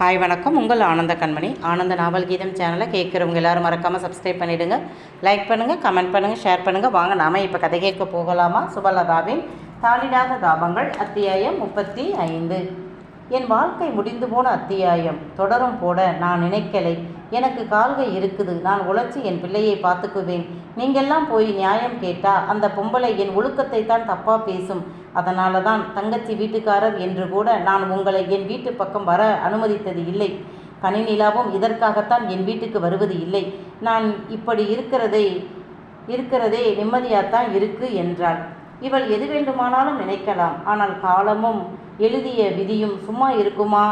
Hi வணக்கம். உங்கள் ஆனந்த கண்மணி. ஆனந்த நாவல் கீதம் சேனலை கேட்குறவங்க எல்லோரும் மறக்காமல் சப்ஸ்கிரைப் பண்ணிவிடுங்க லைக் பண்ணுங்கள் கமெண்ட் பண்ணுங்கள் ஷேர் பண்ணுங்கள் வாங்க நாம இப்போ கதை கேட்க போகலாமா? சுபலதாவின் தாளிடாத தாபங்கள் அத்தியாயம் முப்பத்தி ஐந்து. என் வாழ்க்கை முடிந்து போன அத்தியாயம். தொடரும் போட நான் நினைக்கலை. எனக்கு கால்கை இருக்குது. நான் உழைச்சி என் பிள்ளையை பார்த்துக்குவேன். நீங்கெல்லாம் போய் நியாயம் கேட்டா அந்த பொம்பளை என் ஒழுக்கத்தை தான் தப்பா பேசும். அதனால தான் தங்கச்சி வீட்டுக்காரர் என்று கூட நான் உங்களை என் வீட்டு பக்கம் வர அனுமதித்தது இல்லை. கனிநிலாவும் இதற்காகத்தான் என் வீட்டுக்கு வருவது இல்லை. நான் இப்படி இருக்கிறதை இருக்கிறதே நிம்மதியாகத்தான் இருக்கு என்றாள். இவள் எது வேண்டுமானாலும் நினைக்கலாம். ஆனால் காலமும் எழுதிய விதியும் சும்மா இருக்குமா?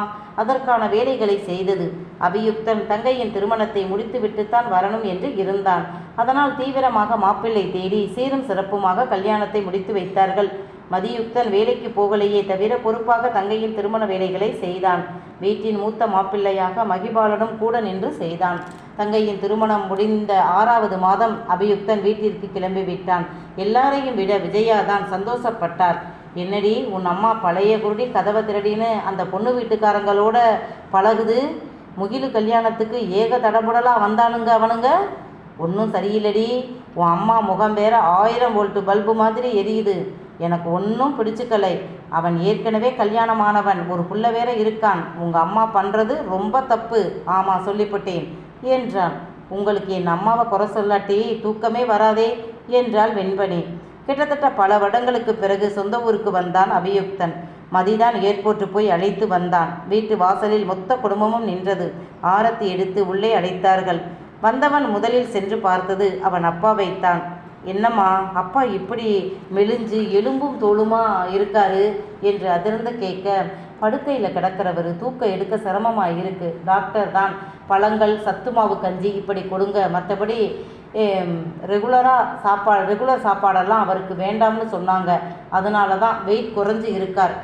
அதற்கான வேலைகளை செய்தது. அபியுக்தன் தங்கையின் திருமணத்தை முடித்துவிட்டுத்தான் வரணும் என்று இருந்தான். அதனால் தீவிரமாக மாப்பிள்ளை தேடி சீரும் சிறப்புமாக கல்யாணத்தை முடித்து வைத்தார்கள். மதியுக்தன் வேலைக்கு போகலையே தவிர பொறுப்பாக தங்கையின் திருமண வேலைகளை செய்தான். வீட்டின் மூத்த மாப்பிள்ளையாக மகிபாலனும் கூட நின்று செய்தான். தங்கையின் திருமணம் முடிந்த ஆறாவது மாதம் அபியுக்தன் வீட்டிற்கு கிளம்பி விட்டான் எல்லாரையும் விட விஜயா தான் சந்தோஷப்பட்டார். என்னடி உன் அம்மா பழைய குருடி கதவை திரடின்னு அந்த பொண்ணு வீட்டுக்காரங்களோட பழகுது. முகிலு கல்யாணத்துக்கு ஏக தடபுடலாக வந்தானுங்க அவனுங்க. ஒன்றும் சரியில்லடி. உன் அம்மா முகம் வேற ஆயிரம் வோல்ட்டு பல்பு மாதிரி எரியுது. எனக்கு ஒன்றும் பிடிச்சிக்கலை. அவன் ஏற்கனவே கல்யாணமானவன். ஒரு புள்ள வேற இருக்கான். உங்கள் அம்மா பண்ணுறது ரொம்ப தப்பு. ஆமாம் சொல்லிவிட்டேன் என்றான். உங்களுக்கு என் அம்மாவை குறை சொல்லாட்டி தூக்கமே வராதே என்றாள் வெண்பனி. கிட்டத்தட்ட பல வருடங்களுக்கு பிறகு சொந்த ஊருக்கு வந்தான் அபியுக்தன். மதிதான் ஏர்போர்ட்டு போய் அழைத்து வந்தான். வீட்டு வாசலில் மொத்த குடும்பமும் நின்றது. ஆரத்தி எடுத்து உள்ளே அழைத்தார்கள். வந்தவன் முதலில் சென்று பார்த்தது அவன் அப்பாவைத்தான் என்னம்மா அப்பா இப்படி மெலிஞ்சு எலும்பும் தோளுமா இருக்காரு? என்று அதிர்ந்து கேட்க படுக்கையில் கிடக்கிறவர் தூக்கம் எடுக்க சிரமமாக இருக்கு டாக்டர் தான் பழங்கள் சத்து மாவு கஞ்சி இப்படி கொடுங்க. மற்றபடி ரெகுலராக சாப்பாடு ரெகுலர் சாப்பாடெல்லாம் அவருக்கு வேண்டாம்னு சொன்னாங்க. அதனால தான் வெயிட் குறைஞ்சு இருக்கார்.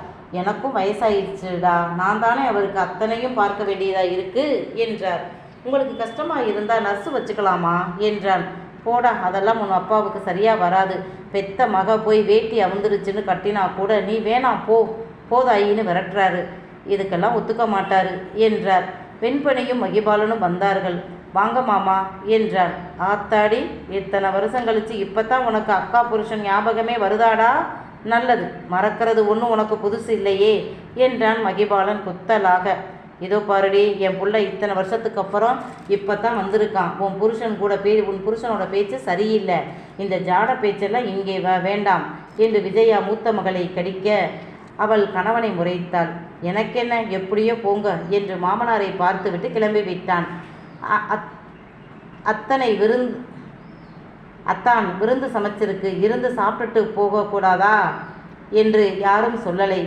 எனக்கும் வயசாயிடுச்சுடா நான் தானே அவருக்கு அத்தனையும் பார்க்க வேண்டியதாக இருக்கு என்றார். உங்களுக்கு கஷ்டமாக இருந்தால் நர்ஸு வச்சுக்கலாமா என்றான். போடா அதெல்லாம் உன் அப்பாவுக்கு சரியாக வராது. பெத்த மக போய் வேட்டி அவுந்துருச்சுன்னு கட்டினா கூட நீ வேணாம் போ போதாயின்னு விரட்டுறாரு. இதுக்கெல்லாம் ஒத்துக்க மாட்டார் என்றார். வெண்பனையும் மகிபாலனும் வந்தார்கள். வாங்க மாமா என்றான் ஆத்தாடி இத்தனை வருஷம் கழிச்சு இப்போ தான் உனக்கு அக்கா புருஷன் ஞாபகமே வருதாடா? நல்லது மறக்கிறது ஒன்றும் உனக்கு புதுசு இல்லையே என்றான் மகிபாலன் குத்தலாக. இதோ பாருடி என் புள்ள இத்தனை வருஷத்துக்கு அப்புறம் இப்போ தான் வந்திருக்கான். உன் புருஷன் கூட பே உன் புருஷனோட பேச்சு சரியில்லை. இந்த ஜாட பேச்செல்லாம் இங்கே வ வேண்டாம் என்று விஜயா மூத்த மகளை கடிக்க அவள் கணவனை முறைத்தாள் எனக்கென்ன எப்படியோ போங்க என்று மாமனாரை பார்த்துவிட்டு கிளம்பி விட்டான். அத்தனை விருந்து அத்தான் விருந்து சமைச்சிருக்கு இருந்து சாப்பிட்டுட்டு போகக்கூடாதா? என்று யாரும் சொல்லலை.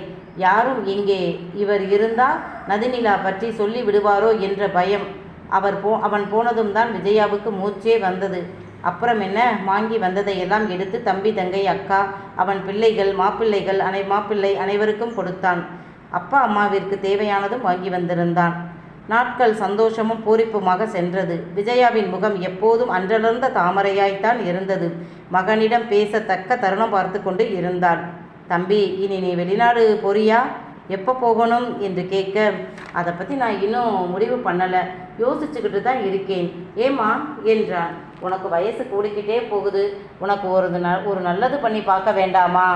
யாரும் இங்கே இவர் இருந்தால் நதிநிலா பற்றி சொல்லி விடுவாரோ என்ற பயம். அவர் போ அவன் போனதும் தான் விஜயாவுக்கு மூச்சே வந்தது. அப்புறம் என்ன? வாங்கி வந்ததையெல்லாம் எடுத்து தம்பி தங்கை அக்கா அவன் பிள்ளைகள் மாப்பிள்ளைகள் அனை மாப்பிள்ளை அனைவருக்கும் கொடுத்தான். அப்பா அம்மாவிற்கு தேவையானதும் வாங்கி வந்திருந்தான். நாட்கள் சந்தோஷமும் பூரிப்புமாக சென்றது. விஜயாவின் முகம் எப்போதும் அன்றலர்ந்த தாமரையாய்த்தான் இருந்தது. மகனிடம் பேசத்தக்க தருணம் பார்த்து கொண்டு இருந்தாள். தம்பி இனி நீ வெளிநாடு போறியா? எப்போ போகணும்? என்று கேட்க அதை பற்றி நான் இன்னும் முடிவு பண்ணலை. யோசிச்சுக்கிட்டு தான் இருக்கேன். ஏமா என்றான். உனக்கு வயசு கூடிக்கிட்டே போகுது. உனக்கு ஒரு ந ஒரு நல்லது பண்ணி பார்க்க வேண்டாமா?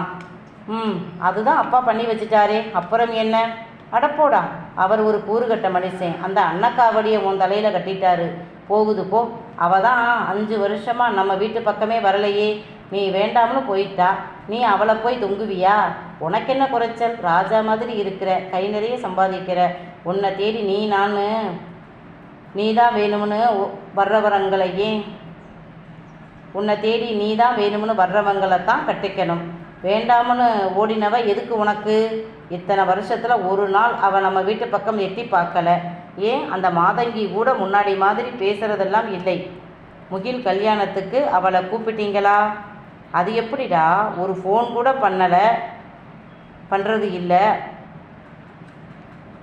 ம் அதுதான் அப்பா பண்ணி வச்சுட்டாரே. அப்புறம் என்ன? அடப்போடா அவர் ஒரு கூறுகட்ட மனுஷன். அந்த அன்னக்காவடியை உன் தலையில் கட்டிட்டாரு. போகுது போ. அவ தான் அஞ்சு வருஷமாக நம்ம வீட்டு பக்கமே வரலையே. நீ வேண்டாம்னு போயிட்டா. நீ அவளை போய் தொங்குவியா? உனக்கு என்ன குறைச்சல்? ராஜா மாதிரி இருக்கிற கை நிறைய சம்பாதிக்கிற. உன்னை தேடி நீ நான் நீ தான் வேணும்னு வர்றவரங்களையே உன்னை தேடி நீ தான் வேணும்னு வர்றவங்களை தான் கட்டிக்கணும். வேண்டாம்னு ஓடினவ எதுக்கு உனக்கு? இத்தனை வருஷத்தில் ஒரு நாள் அவள் நம்ம வீட்டு பக்கம் எட்டி பார்க்கல. ஏன் அந்த மாதங்கி கூட முன்னாடி மாதிரி பேசுகிறதெல்லாம் இல்லை? முகில் கல்யாணத்துக்கு அவளை கூப்பிட்டீங்களா? அது எப்படிடா? ஒரு ஃபோன் கூட பண்ணலை. பண்ணுறது இல்லை.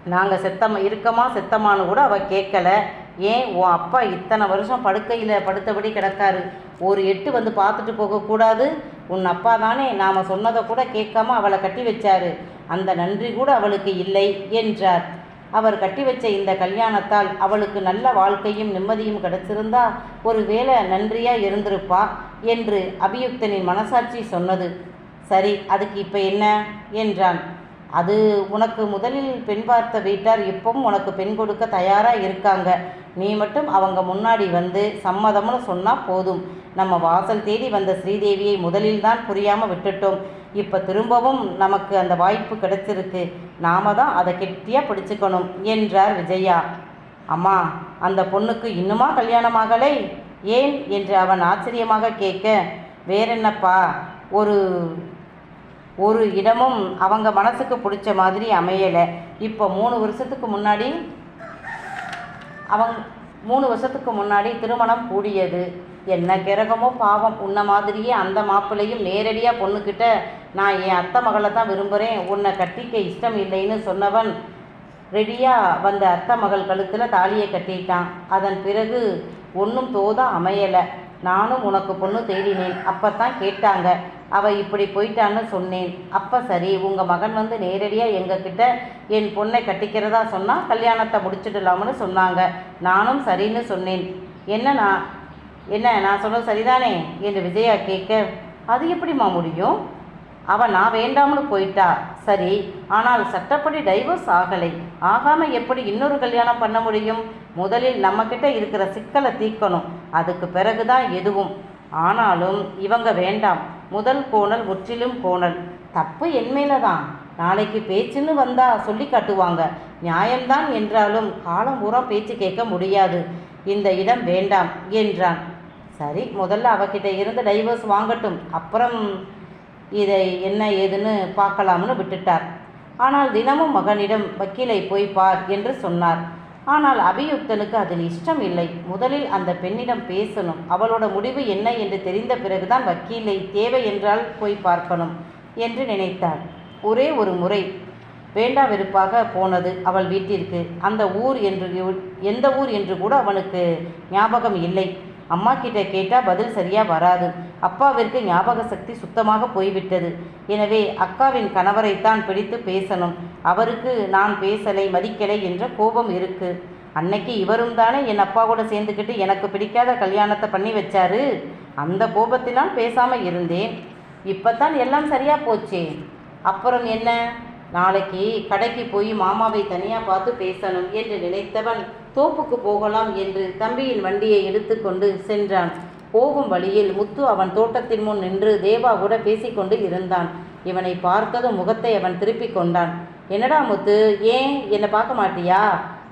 நாங்கள் செத்தமாக இருக்கமா செத்தமானு கூட அவள் கேட்கல. ஏன் உன் அப்பா இத்தனை வருஷம் படுக்கையில் படுத்தபடி கிடக்காரு? ஒரு எட்டு வந்து பார்த்துட்டு போகக்கூடாது உன் அப்பா தானே நாம் சொன்னதை கூட கேட்காம அவளை கட்டி வச்சாரு. அந்த நன்றி கூட அவளுக்கு இல்லை என்றார். அவர் கட்டி வச்ச இந்த கல்யாணத்தால் அவளுக்கு நல்ல வாழ்க்கையும் நிம்மதியும் கிடைச்சிருந்தா ஒரு வேளை நன்றியாக இருந்திருப்பா என்று அபியுக்தனின் மனசாட்சி சொன்னது. சரி அதுக்கு இப்போ என்ன? என்றான். அது உனக்கு முதலில் பெண் பார்த்த வீட்டார் இப்பவும் உனக்கு பெண் கொடுக்க தயாராக இருக்காங்க. நீ மட்டும் அவங்க முன்னாடி வந்து சம்மதம்னு சொன்னால் போதும். நம்ம வாசல் தேடி வந்த ஸ்ரீதேவியை முதலில் தான் புரியாமல் விட்டுட்டோம். இப்போ திரும்பவும் நமக்கு அந்த வாய்ப்பு கிடைச்சிருக்கு. நாம தான் அதை கெட்டியாக பிடிச்சுக்கணும் என்றார் விஜயா. அம்மா அந்த பொண்ணுக்கு இன்னுமா கல்யாணமாகலை ஏன்? என்று அவன் ஆச்சரியமாக கேட்க வேறென்னப்பா? ஒரு ஒரு இடமும் அவங்க மனசுக்கு பிடிச்ச மாதிரி அமையலை. இப்போ மூணு வருஷத்துக்கு முன்னாடி அவங்க மூணு வருஷத்துக்கு முன்னாடி திருமணம் கூடியது. என்ன கிரகமோ பாவம் உன்ன மாதிரியே அந்த மாப்பிள்ளையும் நேரடியாக பொண்ணுக்கிட்ட நான் என் அத்தை மகளை தான் விரும்புகிறேன் உன்னை கட்டிக்க இஷ்டம் இல்லைன்னு சொன்னவன் ரெடியாக வந்த அத்தை மகள் கழுத்தில் தாலியை கட்டிட்டான். அதன் பிறகு ஒன்றும் தோதா அமையலை. நானும் உனக்கு பொண்ணு தேடினேன். அப்போ தான் கேட்டாங்க. அவள் இப்படி போயிட்டான்னு சொன்னேன். அப்போ சரி உங்கள் மகன் வந்து நேரடியாக எங்ககிட்ட என் பொண்ணை கட்டிக்கிறதா சொன்னால் கல்யாணத்தை முடிச்சிடலாம்னு சொன்னாங்க. நானும் சரின்னு சொன்னேன். என்ன நான் என்ன நான் சொன்னது சரிதானே? என்று விஜயா கேட்க அது எப்படிம்மா முடியும்? அவள் நான் வேண்டாம்னு போயிட்டா. சரி ஆனால் சட்டப்படி டைவர்ஸ் ஆகலை. ஆகாமல் எப்படி இன்னொரு கல்யாணம் பண்ண முடியும்? முதலில் நம்மக்கிட்ட இருக்கிற சிக்கலை தீர்க்கணும். அதுக்கு பிறகுதான் எதுவும். ஆனாலும் இவங்க வேண்டாம். முதல் கோணல் முற்றிலும் கோணல். தப்பு என்மையில தான் நாளைக்கு பேச்சுன்னு வந்தா சொல்லி காட்டுவாங்க. நியாயம்தான் என்றாலும் காலம் பூரா பேச்சு கேட்க முடியாது. இந்த இடம் வேண்டாம் என்றான். சரி முதல்ல அவகிட்ட இருந்து டைவர்ஸ் வாங்கட்டும். அப்புறம் இதை என்ன ஏதுன்னு பார்க்கலாம்னு விட்டுட்டார். ஆனால் தினமும் மகனிடம் வக்கீலை போய் பார் என்று சொன்னார். ஆனால் அபியுக்தனுக்கு அதில் இஷ்டம் இல்லை. முதலில் அந்த பெண்ணிடம் பேசணும். அவளோட முடிவு என்ன என்று தெரிந்த பிறகுதான் வக்கீலை தேவை என்றால் போய் பார்க்கணும் என்று நினைத்தார். ஒரே ஒரு முறை. வேண்டா வெறுப்பாக போனது அவள் வீட்டிற்கு. அந்த ஊர் என்று எந்த ஊர் என்று கூட அவனுக்கு ஞாபகம் இல்லை. அம்மா கிட்ட கேட்டால் பதில் சரியாக வராது. அப்பாவிற்கு ஞாபக சக்தி சுத்தமாக போய்விட்டது. எனவே அக்காவின் கணவரைத்தான் பிடித்து பேசணும். அவருக்கு நான் பேசலை மதிக்கலை என்ற கோபம் இருக்கு. அன்னைக்கு இவரும் தானே என் அப்பாவோட சேர்ந்துக்கிட்டு எனக்கு பிடிக்காத கல்யாணத்தை பண்ணி வச்சாரு? அந்த கோபத்தினால் பேசாமல் இருந்தேன். இப்பத்தான் எல்லாம் சரியாக போச்சே. அப்புறம் என்ன? நாளைக்கு கடைக்கு போய் மாமாவை தனியாக பார்த்து பேசணும் என்று நினைத்தவன் தோப்புக்கு போகலாம் என்று தம்பியின் வண்டியை எடுத்துக்கொண்டு சென்றான். போகும் வழியில் முத்து அவன் தோட்டத்தின் முன் நின்று தேவா கூட பேசிக்கொண்டு இருந்தான். இவனை பார்த்ததும் முகத்தை அவன் திருப்பிக் கொண்டான். என்னடா முத்து ஏன் என்னை பார்க்க மாட்டியா?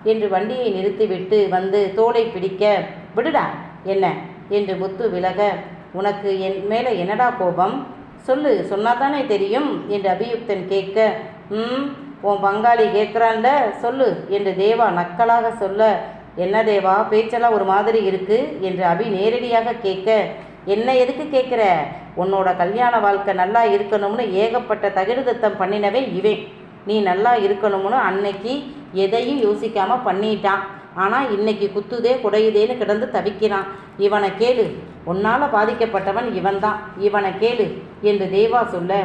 என்று வண்டியை நிறுத்திவிட்டு வந்து தோலை பிடிக்க விடுடா என்ன? என்று முத்து விலக உனக்கு என் மேலே என்னடா கோபம்? சொல்லு சொன்னாதானே தெரியும்? என்று அபியுக்தன் கேட்க ம் உன் பங்காளி கேட்குறான்ல சொல்லு என்று தேவா நக்கலாக சொல்ல என்ன தேவா பேச்செல்லாம் ஒரு மாதிரி இருக்கு? என்று அபி நேரடியாக கேட்க என்ன எதுக்கு கேட்குற? உன்னோட கல்யாண வாழ்க்கை நல்லா இருக்கணும்னு ஏகப்பட்ட தகுதித்தம் பண்ணினவே இவன். நீ நல்லா இருக்கணும்னு அன்னைக்கு எதையும் யோசிக்காம பண்ணிட்டான். ஆனால் இன்னைக்கு குத்துதே குடையுதேன்னு கிடந்து தவிக்கிறான். இவனை கேளு. உன்னால் பாதிக்கப்பட்டவன் இவன்தான். இவனை கேளு என்று தேவா சொல்ல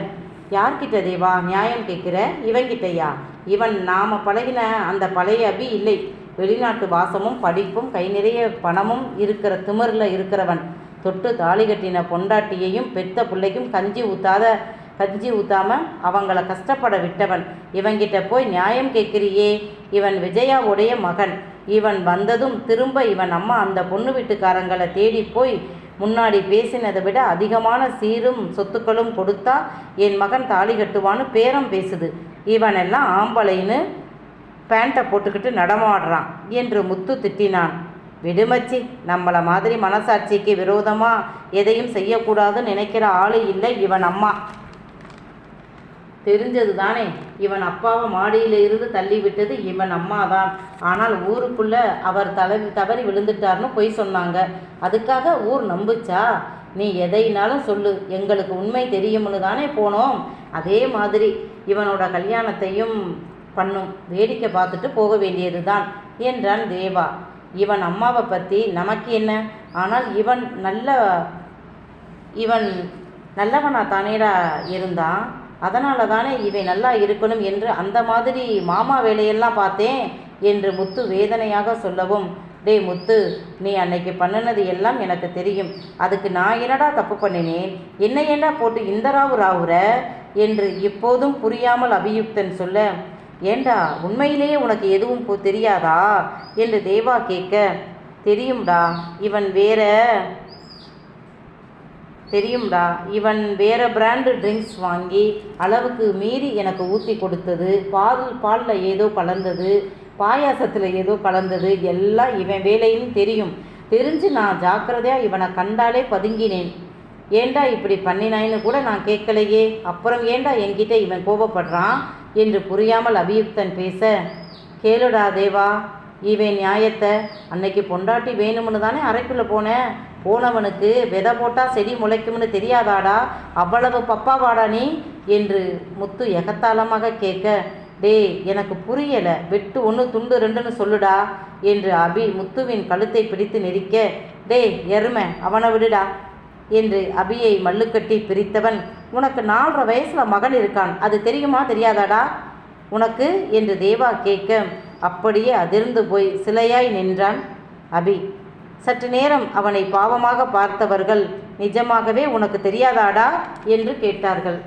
யார்கிட்ட தேவா நியாயம் கேட்குற? இவன்கிட்டயா? இவன் நாம் பழகின அந்த பழைய அபி இல்லை. வெளிநாட்டு வாசமும் படிப்பும் கை நிறைய பணமும் இருக்கிற திமிரில் இருக்கிறவன். தொட்டு தாலி கட்டின பொண்டாட்டியையும் பெத்த பிள்ளைக்கும் கஞ்சி ஊத்தாத கஞ்சி ஊத்தாம அவங்கள கஷ்டப்பட விட்டவன். இவங்கிட்ட போய் நியாயம் கேட்கிறியே? இவன் விஜயாவுடைய மகன். இவன் வந்ததும் திரும்ப இவன் அம்மா அந்த பொண்ணு வீட்டுக்காரங்களை தேடி போய் முன்னாடி பேசினதை விட அதிகமான சீரும் சொத்துக்களும் கொடுத்தா என் மகன் தாலி கட்டுவான்னு பேரம் பேசுது. இவனெல்லாம் ஆம்பளைன்னு பேண்ட்டை போட்டுக்கிட்டு நடமாடுறான் என்று முத்து திட்டினான். விடுமச்சி நம்மளை மாதிரி மனசாட்சிக்கு விரோதமாக எதையும் செய்யக்கூடாதுன்னு நினைக்கிற ஆளு இல்லை இவன் அம்மா. தெரிஞ்சது தானே. இவன் அப்பாவை மாடியில் இருந்து தள்ளி விட்டது இவன் அம்மா தான் ஆனால் ஊருக்குள்ள அவர் தலை தவறி விழுந்துட்டார்னு பொய் சொன்னாங்க. அதுக்காக ஊர் நம்புச்சா? நீ எதைனாலும் சொல்லு. எங்களுக்கு உண்மை தெரியும்னு தானே போனோம். அதே மாதிரி இவனோட கல்யாணத்தையும் பண்ணும். வேடிக்கை பார்த்துட்டு போக வேண்டியது தான் என்றான் தேவா. இவன் அம்மாவை பற்றி நமக்கு என்ன? ஆனால் இவன் நல்ல இவன் நல்லவனா தானேடா இருந்தான்? அதனால தானே இவை நல்லா இருக்கணும் என்று அந்த மாதிரி மாமா வேலையெல்லாம் பார்த்தேன் என்று முத்து வேதனையாக சொல்லவும் டேய் முத்து நீ அன்னைக்கு பண்ணினது எல்லாம் எனக்கு தெரியும். அதுக்கு நான் என்னடா தப்பு பண்ணினேன்? என்ன ஏண்டா போட்டு இந்த ராவு ராவுற? என்று இப்போதும் புரியாமல் அபியுக்தன் சொல்ல ஏண்டா உண்மையிலேயே உனக்கு எதுவும் தெரியாதா? என்று தேவா கேட்க தெரியும்டா இவன் வேற தெரியும்டா இவன் வேற பிராண்டு ட்ரிங்க்ஸ் வாங்கி அளவுக்கு மீறி எனக்கு ஊற்றி கொடுத்தது. பால் பாலில் ஏதோ கலந்தது. பாயாசத்தில் ஏதோ கலந்தது. எல்லாம் இவன் வேலையும் தெரியும். தெரிஞ்சு நான் ஜாக்கிரதையாக இவனை கண்டாலே பதுங்கினேன். ஏண்டா இப்படி பண்ணினாயின்னு கூட நான் கேட்கலையே. அப்புறம் ஏண்டா என்கிட்ட இவன் கோபப்படுறான் என்று புரியாமல் அபியுக்தன் பேச கேளுடா தேவா இவன் நியாயத்தை அன்னைக்கு பொண்டாட்டி வேணும்னு தானே அறைக்குள்ளே போனேன் போனவனுக்கு விதை போட்டால் செடி முளைக்கும்னு தெரியாதாடா? அவ்வளவு பப்பாவாடா நீ? என்று முத்து எகத்தாளமாக கேட்க டேய் எனக்கு புரியலை. வெட்டு ஒன்று துண்டு ரெண்டுன்னு சொல்லுடா என்று அபி முத்துவின் கழுத்தை பிடித்து நெரிக்க டேய் எருமை அவனை விடுடா என்று அபியை மல்லுக்கட்டி பிரித்தவன் உனக்கு நாலரை வயசில் மகன் இருக்கான். அது தெரியுமா தெரியாதாடா? உனக்கு? என்று தேவா கேட்க அப்படியே அதிர்ந்து போய் சிலையாய் நின்றான் அபி. சற்று நேரம் அவனை பாவமாக பார்த்தவர்கள் நிஜமாகவே உனக்கு தெரியாதாடா? என்று கேட்டார்கள்.